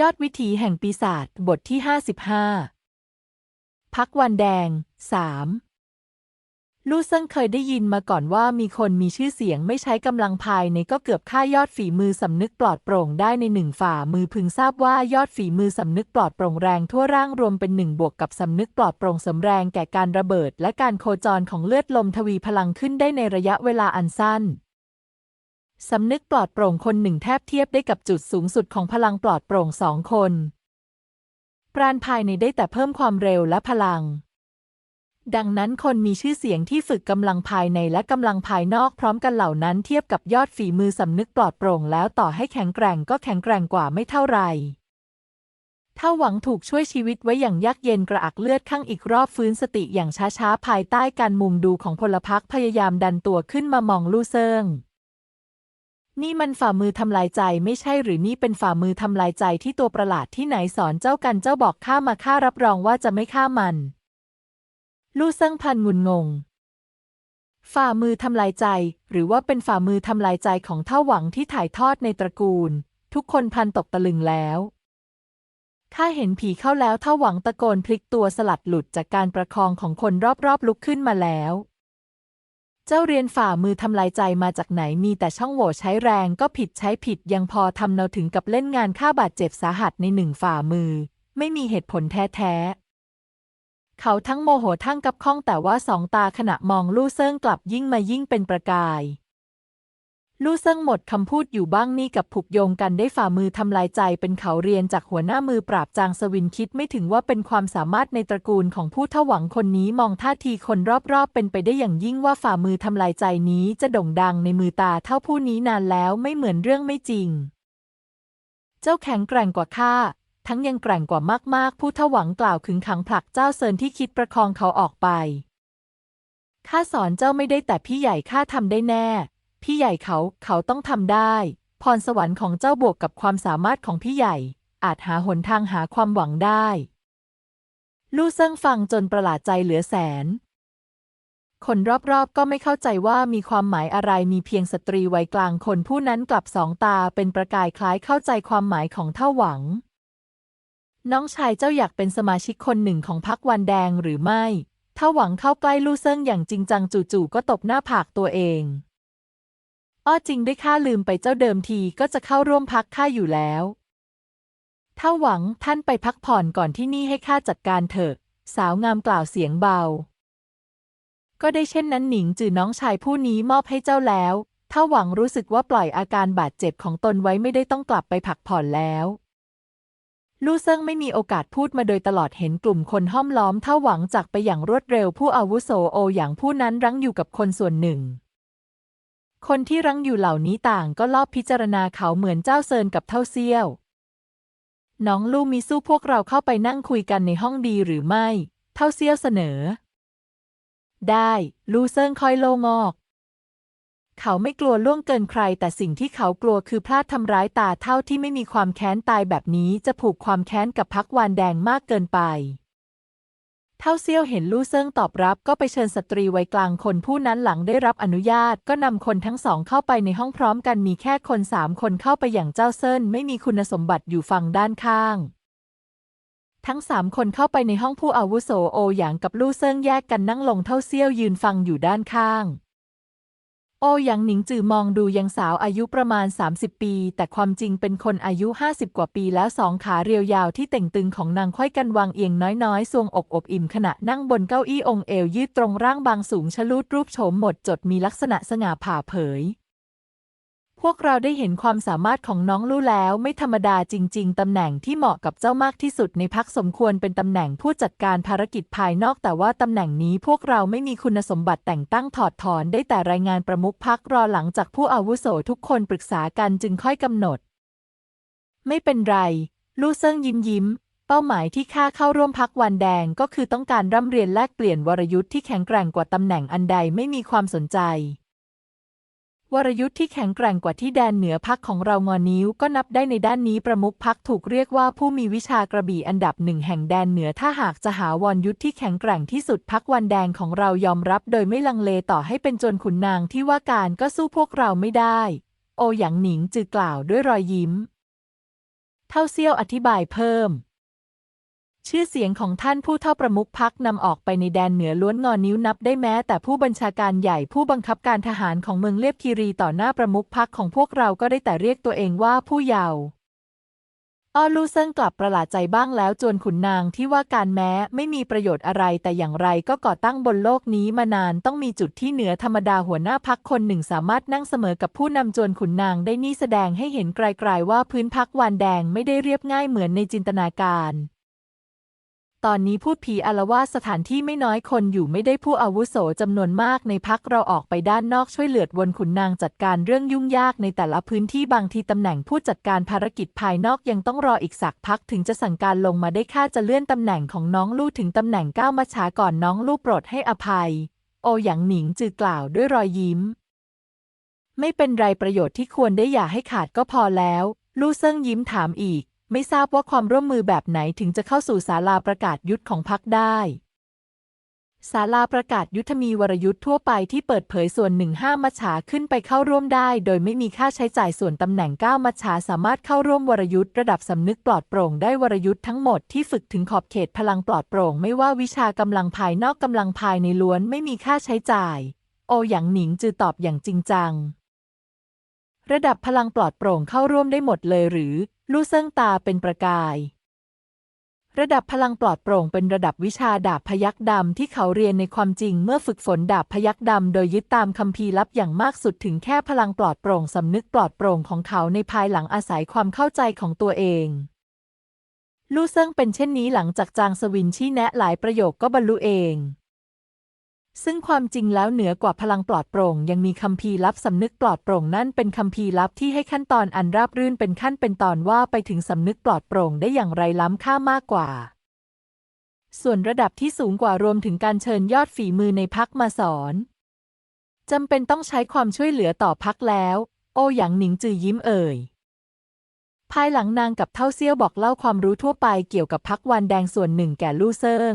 ยอดวิถีแห่งปีศาจบทที่ 55 พักวันแดง 3 ลู่เซิงเคยได้ยินมาก่อนว่ามีคนมีชื่อเสียงไม่ใช้กำลังภายในก็เกือบฆ่ายอดฝีมือสำนึกปลอดโปร่งได้ในหนึ่งฝ่ามือพึงทราบว่ายอดฝีมือสำนึกปลอดโปร่งแรงทั่วร่างรวมเป็นหนึ่งบวกกับสำนึกปลอดโปร่งสำแรงแก่การระเบิด และการโคจรของเลือดลมทวีพลังขึ้นได้ในระยะเวลาอันสั้น สำนึกปลอดโปร่งคนหนึ่งแทบเทียบได้กับจุดสูงสุดของพลังปลอดโปร่งสองคน ปราณภายในได้แต่เพิ่มความเร็วและพลัง ดังนั้นคนมีชื่อเสียงที่ฝึกกำลังภายในและกำลังภายนอกพร้อมกันเหล่านั้นเทียบกับยอดฝีมือสำนึกปลอดโปร่งแล้วต่อให้แข็งแกร่งก็แข็งแกร่งกว่าไม่เท่าไหร่ถ้าหวังถูกช่วยชีวิตไว้อย่างยากเย็นกระอักเลือดข้างอีกรอบฟื้นสติอย่างช้าๆ ภายใต้การมุงดูของพลพรรคพยายามดันตัวขึ้นมามองลู่เซิง นี่มันฝ่ามือทำลายใจไม่ใช่หรือนี่เป็นฝ่ามือทำลายใจที่ตัวประหลาดที่ไหนสอนเจ้ากันเจ้าบอกข้ามาข้ารับรองว่าจะไม่ฆ่ามัน ลู่เซิงพันงุนงง ฝ่ามือทำลายใจ หรือว่าเป็นฝ่ามือทำลายใจของเท่าหวังที่ถ่ายทอดในตระกูล ทุกคนพันตกตะลึงแล้วข้าเห็นผีเข้าแล้วเท่าหวังตะโกนพลิกตัวสลัดหลุดจากการประคองของคนรอบๆลุกขึ้นมาแล้ว เจ้าเรียนฝ่ามือทำลายใจมาจากไหนมีแต่ช่องโหว่ใช้แรงก็ผิดใช้ผิดยังพอทำเนาถึงกับเล่นงานฆ่าบาดเจ็บสาหัสในหนึ่งฝ่ามือ ไม่มีเหตุผลแท้ๆ เขาทั้งโมโหทั้งกับข้องแต่ว่าสองตาขณะมองลู่เซิงกลับยิ่งมายิ่งเป็นประกาย ลู่เซิงหมดคำพูดอยู่บ้างนี่กับผูกโยงกันได้ฝ่ามือทำลายใจเป็นเขาเรียนจากหัวหน้ามือปราบจางสวินคิดไม่ถึงว่าเป็นความสามารถในตระกูลของผู้เท่าหวังคนนี้มองท่าทีคนรอบๆ เป็นไปได้อย่างยิ่งว่าฝ่ามือทำลายใจนี้จะโด่งดังในมือตาเท่าผู้นี้นานแล้วไม่เหมือนเรื่องไม่จริง เจ้าแข็งแกร่งกว่าข้าทั้งยังแกร่งกว่ามากๆ ผู้เท่าหวังกล่าวขึงขังผลักเจ้าเซินที่คิดประคองเขาออกไปข้าสอนเจ้าไม่ได้แต่พี่ใหญ่ข้าทำได้แน่ พี่ใหญ่เขาเขาต้องทำได้ พรสวรรค์ของเจ้าบวกกับความสามารถของพี่ใหญ่ อาจหาหนทางหาความหวังได้ ลู่เซิงฟังจนประหลาดใจเหลือแสน คนรอบๆก็ไม่เข้าใจว่ามีความหมายอะไรมีเพียงสตรีวัยกลางคนผู้นั้นกลับสองตาเป็นประกายคล้ายเข้าใจความหมายของเท่าหวัง น้องชายเจ้าอยากเป็นสมาชิกคนหนึ่งของพรรควันแดงหรือไม่เท่าหวังเข้าใกล้ลู่เซิงอย่างจริงจังจู่ๆก็ตบหน้าผากตัวเอง อ้อจริงด้วยข้าลืมไปเจ้าเดิมทีก็จะเข้าร่วมพักข้าอยู่แล้วเท่าหวังท่านไปพักผ่อนก่อนที่นี่ให้ข้าจัดการเถอะ สาวงามกล่าวเสียงเบา ก็ได้เช่นนั้นหนิงจือน้องชายผู้นี้มอบให้เจ้าแล้วเท่าหวังรู้สึกว่าปล่อยอาการบาดเจ็บของตนไว้ไม่ได้ต้องกลับไปพักผ่อนแล้วลู่เซิงไม่มีโอกาสพูดมาโดยตลอดเห็นกลุ่มคนห้อมล้อมเท่าหวังจากไปอย่างรวดเร็วผู้อาวุโสโออย่างผู้นั้นรั้งอยู่กับคนส่วนหนึ่ง คนที่รั้งอยู่เหล่านี้ต่างก็ลอบพิจารณาเขาเหมือนเจ้าเซินกับเท่าเซี่ยว น้องลู่มีสู้พวกเราเข้าไปนั่งคุยกันในห้องดีหรือไม่ เท่าเซี่ยวเสนอ ได้ลู่เซิงค่อยโล่งอก เขาไม่กลัวล่วงเกินใคร แต่สิ่งที่เขากลัวคือพลาดทำร้ายตาเท่าที่ไม่มีความแค้นตายแบบนี้จะผูกความแค้นกับพักวานแดงมากเกินไป เท่าเซี่ยวเห็นลู่เซิงตอบรับก็ไปเชิญสตรีวัยกลางคนผู้นั้นหลังได้รับอนุญาต ก็นำคนทั้งสองเข้าไปในห้องพร้อมกันมีแค่คนสามคนเข้าไปอย่างเจ้าเซินไม่มีคุณสมบัติอยู่ฝั่งด้านข้าง ทั้งสามคนเข้าไปในห้องผู้อาวุโสโอหยางกับลู่เซิงแยกกันนั่งลงเท่าเซี่ยวยืนฟังอยู่ด้านข้าง โอหยางหนิงจือมองดูยังสาวอายุประมาณ 30 ปี แต่ความจริงเป็นคนอายุ 50 กว่าปีแล้วสองขาเรียวยาวที่เต่งตึงของนางค่อยกันวางเอียงน้อยๆทรวงอกอบอิ่มขณะนั่งบนเก้าอี้องค์เอวยืดตรงร่างบางสูงชะลูดรูปโฉมหมดจดมีลักษณะสง่าผ่าเผย พวกเราได้เห็นความสามารถของน้องลู่แล้วไม่ธรรมดาจริง ๆ ตำแหน่งที่เหมาะกับเจ้ามากที่สุดในพักสมควรเป็นตำแหน่งผู้จัดการภารกิจภายนอก แต่ว่าตำแหน่งนี้พวกเราไม่มีคุณสมบัติแต่งตั้งถอดถอนได้แต่รายงานประมุขพักรอหลังจากผู้อาวุโสทุกคนปรึกษากันจึงค่อยกำหนด ไม่เป็นไร ลู่เซิงยิ้มยิ้ม เป้าหมายที่ข้าเข้าร่วมพักวันแดงก็คือต้องการร่ำเรียนแลกเปลี่ยนวรยุทธ์ที่แข็งแกร่งกว่าตำแหน่งอันใดไม่มีความสนใจ วรยุทธ์ที่แข็งแกร่งกว่าที่แดนเหนือพักของเรางอนิ้วก็นับได้ในด้านนี้ประมุขพักถูกเรียกว่าผู้มีวิชากระบี่อันดับหนึ่งแห่งแดนเหนือถ้าหากจะหาวรยุทธ์ที่แข็งแกร่งที่สุดพักวันแดงของเรายอมรับ โดยไม่ลังเลต่อให้เป็นจรขุนนางที่ว่าการก็สู้พวกเราไม่ได้ โอหยางหนิงจือกล่าวด้วยรอยยิ้ม เท่าเซี่ยวอธิบายเพิ่ม ชื่อเสียงของท่านผู้เท่าประมุขพักนำออกไปในแดนเหนือล้วนงอนิ้วนับได้แม้ แต่ผู้บัญชาการใหญ่ผู้บังคับการทหารของเมืองเลียบคีรีต่อหน้าประมุขพักของพวกเราก็ได้แต่เรียกตัวเองว่าผู้เยาว์อ้อลู่เซิงกลับประหลาดใจบ้างแล้วจวนขุนนางที่ว่าการแม้ไม่มีประโยชน์อะไรแต่อย่างไรก็ก่อตั้งบนโลกนี้มานานต้องมีจุดที่เหนือธรรมดาหัวหน้าพักคนหนึ่งสามารถนั่งเสมอกับผู้นำจวนขุนนางได้นี่แสดงให้เห็นไกลๆว่าพื้นพักวานแดงไม่ได้เรียบง่ายเหมือนในจินตนาการ ตอนนี้พูดผีอารวาสสถานที่ไม่น้อยคนอยู่ไม่ได้ผู้อาวุโสจำนวนมากในพักเราออกไปด้านนอกช่วยเหลือวนขุนนางจัดการเรื่องยุ่งยากในแต่ละพื้นที่บางทีตำแหน่งผู้จัดการภารกิจภายนอกยังต้องรออีกสักพักถึงจะสั่งการลงมาได้ค่าจะเลื่อนตำแหน่งของน้องลู่ถึงตำแหน่งก้าวมาช้าก่อนน้องลู่โปรดให้อภัย โอหยางหนิงจือกล่าวด้วยรอยยิ้ม ไม่เป็นไรประโยชน์ที่ควรได้อย่าให้ขาดก็พอแล้ว ลู่เซิงยิ้มถามอีก ไม่ทราบว่าความร่วมมือแบบไหนถึงจะเข้าสู่ศาลาประกาศยุทธของพรรคได้ศาลาประกาศยุทธมีวรยุทธทั่วไปที่เปิดเผยส่วนหนึ่งห้ามัจฉาขึ้นไปเข้าร่วมได้ โดยไม่มีค่าใช้จ่ายส่วนตำแหน่งเก้ามัจฉาสามารถเข้าร่วมวรยุทธระดับสำนึกปลอดโปร่งได้วรยุทธทั้งหมดที่ฝึกถึงขอบเขตพลังปลอดโปร่ง ไม่ว่าวิชากำลังภายนอกกำลังภายในล้วนไม่มีค่าใช้จ่าย โอหยางหนิงจือตอบอย่างจริงจัง ระดับพลังปลอดโปร่งเข้าร่วมได้หมดเลยหรือ ลู่เซิงตาเป็นประกาย ระดับพลังปลอดโปร่งเป็นระดับวิชาดาบพยักดำที่เขาเรียนในความจริงเมื่อฝึกฝนดาบพยักดำโดยยึดตามคัมภีร์ลับอย่างมากสุดถึงแค่พลังปลอดโปร่งสำนึกปลอดโปร่งของเขาในภายหลังอาศัยความเข้าใจของตัวเองลู่เซิงเป็นเช่นนี้หลังจากจางสวินชี้แนะหลายประโยคก็บรรลุเอง ซึ่งความจริงแล้วเหนือกว่าพลังปลอดโปร่ง ยังมีคัมภีร์ลับสำนึกปลอดโปร่งนั่นเป็นคัมภีร์ลับที่ให้ขั้นตอนอันราบรื่นเป็นขั้นเป็นตอนว่าไปถึงสำนึกปลอดโปร่งได้อย่างไรล้ำค่ามากกว่า ส่วนระดับที่สูงกว่ารวมถึงการเชิญยอดฝีมือในพักมาสอนจำเป็นต้องใช้ความช่วยเหลือต่อพักแล้ว โอหยางหนิงจือยิ้มเอ่ยภายหลังนางกับเท่าเซี่ยวบอกเล่าความรู้ทั่วไปเกี่ยวกับพักวันแดงส่วนหนึ่งแก่ลู่เซิง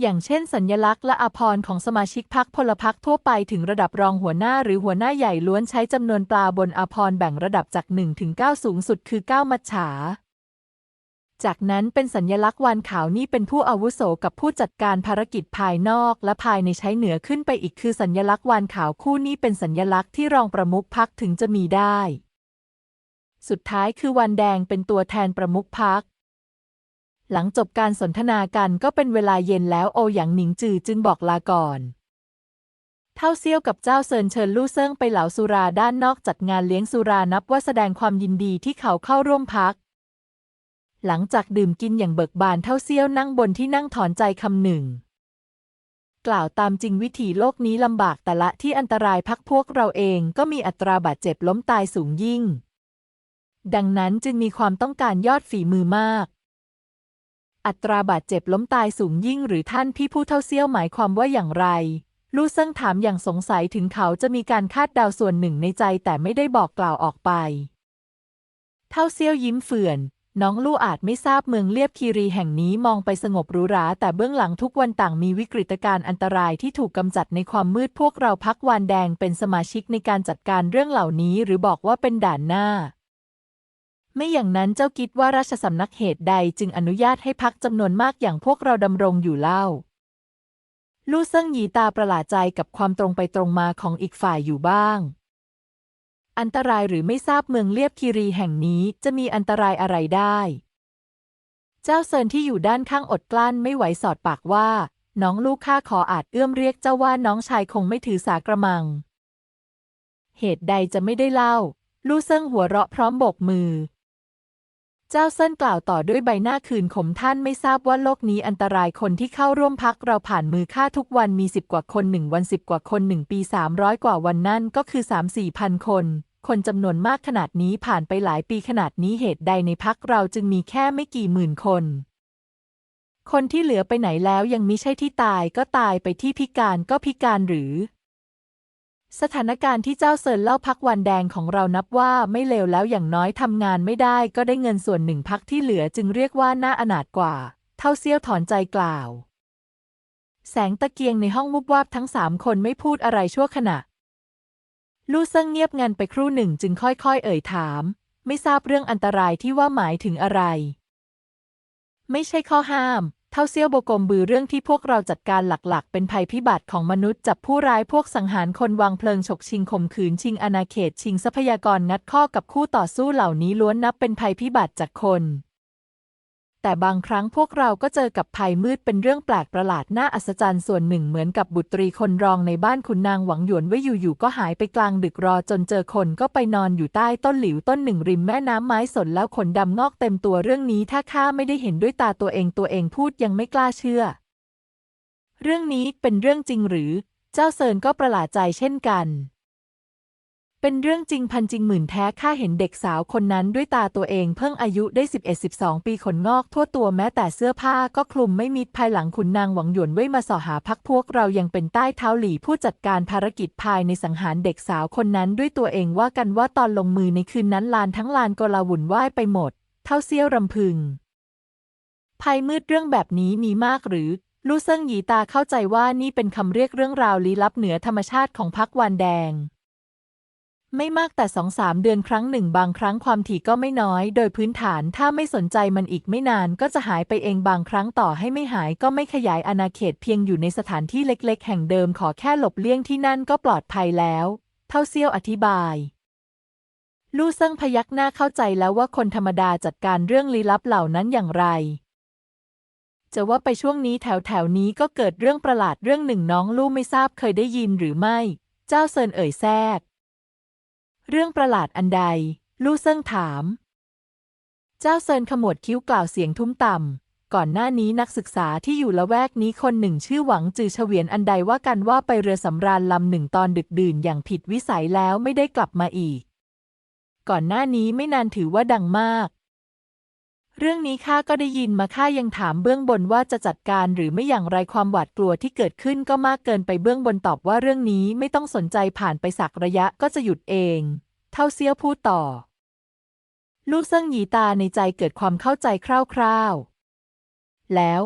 อย่างเช่นสัญญลักษณ์และอภรณ์ของสมาชิกพักพลพักทั่วไปถึงระดับรองหัวหน้าหรือหัวหน้าใหญ่ล้วนใช้จำนวนปลาบนอภรณ์แบ่งระดับจาก 1 ถึง 9 สูงสุดคือ 9 มัจฉา จากนั้นเป็นสัญญลักษณ์วานขาวนี่เป็นผู้อาวุโสกับผู้จัดการภารกิจภายนอก และภายในใช้เหนือขึ้นไปอีกคือสัญญลักษณ์วานขาวคู่นี้เป็นสัญญลักษณ์ที่รองประมุขพักถึงจะมีได้ สุดท้ายคือวันแดงเป็นตัวแทนประมุขพัก หลังจบการสนทนากันก็เป็นเวลาเย็นแล้วโอหยางหนิงจือจึงบอกลาก่อน เท่าเซี่ยวกับเจ้าเซินเชิญลู่เซิงไปเหลาสุราด้านนอกจัดงานเลี้ยงสุรานับว่าแสดงความยินดีที่เขาเข้าร่วมพัก หลังจากดื่มกินอย่างเบิกบานเท่าเซี่ยวนั่งบนที่นั่งถอนใจคำหนึ่ง กล่าวตามจริงวิถีโลกนี้ลำบากแต่ละที่อันตรายพักพวกเราเองก็มีอัตราบาดเจ็บล้มตายสูงยิ่ง ดังนั้นจึงมีความต้องการยอดฝีมือมาก อัตราบาดเจ็บล้มตายสูงยิ่งหรือท่านพี่ผู้เท่าเซี่ยวหมายความว่าอย่างไร ลู่เซิงถามอย่างสงสัยถึงเขาจะมีการคาดเดาส่วนหนึ่งในใจแต่ไม่ได้บอกกล่าวออกไป เท่าเซี่ยวยิ้มเฟื่อน น้องลู่อาจไม่ทราบเมืองเลียบคีรีแห่งนี้มองไปสงบหรูหราแต่เบื้องหลังทุกวันต่างมีวิกฤตการณ์อันตรายที่ถูกกำจัดในความมืดพวกเราพักวานแดงเป็นสมาชิกในการจัดการเรื่องเหล่านี้ หรือบอกว่าเป็นด่านหน้า ไม่อย่างนั้นเจ้าคิดว่าราชสำนักเหตุใดจึงอนุญาตให้พักจำนวนมากอย่างพวกเราดำรงอยู่เล่า ลู่เซิงหยีตาประหลาดใจกับความตรงไปตรงมาของอีกฝ่ายอยู่บ้าง อันตรายหรือไม่ทราบเมืองเลียบคีรีแห่งนี้จะมีอันตรายอะไรได้ เจ้าเซินที่อยู่ด้านข้างอดกลั้นไม่ไหวสอดปากว่า น้องลูกข้าขออาจเอื้อมเรียกเจ้าว่าน้องชายคงไม่ถือสากระมัง เหตุใดจะไม่ได้เล่า ลู่เซิงหัวเราะพร้อมโบกมือ เจ้าเซินกล่าวต่อด้วยใบหน้าคืนขมท่านไม่ทราบว่าโลกนี้อันตรายคนที่เข้าร่วมพักเราผ่านมือฆ่าทุกวันมีสิบกว่าคนหนึ่งวันสิบกว่าคนหนึ่งปีสามร้อยกว่าวันนั่นก็คือสามสี่พันคน คนจำนวนมากขนาดนี้ผ่านไปหลายปีขนาดนี้เหตุใดในพักเราจึงมีแค่ไม่กี่หมื่นคน คนที่เหลือไปไหนแล้วยังมิใช่ที่ตายก็ตายไปที่พิการก็พิการหรือ สถานการณ์ที่เจ้าเซินเล่าพักวันแดงของเรานับว่าไม่เลวแล้วอย่างน้อยทำงานไม่ได้ก็ได้เงินส่วนหนึ่งพักที่เหลือจึงเรียกว่าน่าอนาถกว่า เท่าเซี่ยวถอนใจกล่าว แสงตะเกียงในห้องมุบวาบทั้งสามคนไม่พูดอะไรชั่วขณะ ลู่เซิงเงียบงันไปครู่หนึ่งจึงค่อยๆ เอ่ยถาม ไม่ทราบเรื่องอันตรายที่ว่าหมายถึงอะไร ไม่ใช่ข้อห้าม เท่าเซี่ยวโบกมบือเรื่องที่พวกเราจัดการหลักๆ เป็นภัยพิบัติของมนุษย์จับผู้ร้ายพวกสังหารคนวางเพลิงฉกชิงข่มขืนชิงอาณาเขตชิงทรัพยากรงัดข้อกับคู่ต่อสู้เหล่านี้ล้วนนับเป็นภัยพิบัติจากคน แต่บางครั้งพวกเราก็เจอกับภัยมืดเป็นเรื่องแปลกประหลาดน่าอัศจรรย์ส่วนหนึ่งเหมือนกับบุตรีคนรองในบ้านขุนนางหวังหยวนไว้อยู่ๆก็หายไปกลางดึกรอจนเจอคนก็ไปนอนอยู่ใต้ต้นหลิวต้นหนึ่งริมแม่น้ำไม้สนแล้วขนดำงอกเต็มตัวเรื่องนี้ ถ้าข้าไม่ได้เห็นด้วยตาตัวเองตัวเองพูดยังไม่กล้าเชื่อ เรื่องนี้เป็นเรื่องจริงหรือ เจ้าเซินก็ประหลาดใจเช่นกัน เป็นเรื่องจริงพันจริงหมื่นแท้ข้าเห็นเด็กสาวคนนั้นด้วยตาตัวเองเพิ่งอายุได้ 11-12 ปีขนงอกทั่วตัวแม้แต่เสื้อผ้าก็คลุมไม่มิดภายหลังขุนนางหวังหยวนเว่ยมาสอหาพักพวกเรายังเป็นใต้เท้าหลี่ผู้จัดการภารกิจภายในสังหารเด็กสาวคนนั้นด้วยตัวเองว่ากันว่าตอนลงมือในคืนนั้นลานทั้งลานกลาวุ่นวายไปหมด เท่าเซี่ยวรำพึงภัยมืดเรื่องแบบนี้มีมากหรือลู่เซิงหยีตาเข้าใจว่านี่เป็นคำเรียกเรื่องราวลี้ลับเหนือธรรมชาติของพักวานแดง ไม่มากแต่สองสามเดือนครั้งหนึ่งบางครั้งความถี่ก็ไม่น้อย โดยพื้นฐานถ้าไม่สนใจมันอีกไม่นานก็จะหายไปเองบางครั้งต่อให้ไม่หายก็ไม่ขยายอาณาเขตเพียงอยู่ในสถานที่เล็กๆ แห่งเดิมขอแค่หลบเลี่ยงที่นั่นก็ปลอดภัยแล้ว เท่าเซี่ยวอธิบายลู่เซิ่งพยักหน้าเข้าใจแล้วว่าคนธรรมดาจัดการเรื่องลี้ลับเหล่านั้นอย่างไร จะว่าไปช่วงนี้แถวแถวๆนี้ก็เกิดเรื่องประหลาดเรื่องหนึ่งน้องลู่ไม่ทราบเคยได้ยินหรือไม่ เจ้าเซินเอ่ยแทรก เรื่องประหลาดอันใด ลู่เซิ่งถาม เจ้าเซินขมวดคิ้วกล่าวเสียงทุ้มต่ำ ก่อนหน้านี้นักศึกษาที่อยู่ละแวกนี้คนหนึ่งชื่อหวังจือเฉวียนอันใดว่ากันว่าไปเรือสำราญลำหนึ่งตอนดึกดื่นอย่างผิดวิสัยแล้วไม่ได้กลับมาอีก ก่อนหน้านี้ไม่นานถือว่าดังมาก เรื่องนี้ข้าก็ได้ยินมาข้ายังถามเบื้องบนว่าจะจัดการหรือไม่อย่างไรความหวาดกลัวที่เกิดขึ้นก็มากเกินไปเบื้องบนตอบว่าเรื่องนี้ไม่ต้องสนใจผ่านไปสักระยะก็จะหยุดเอง เท่าเซียวพูดต่อ ลูกเซิ่งหยีตาในใจเกิดความเข้าใจคร่าวๆ แล้ว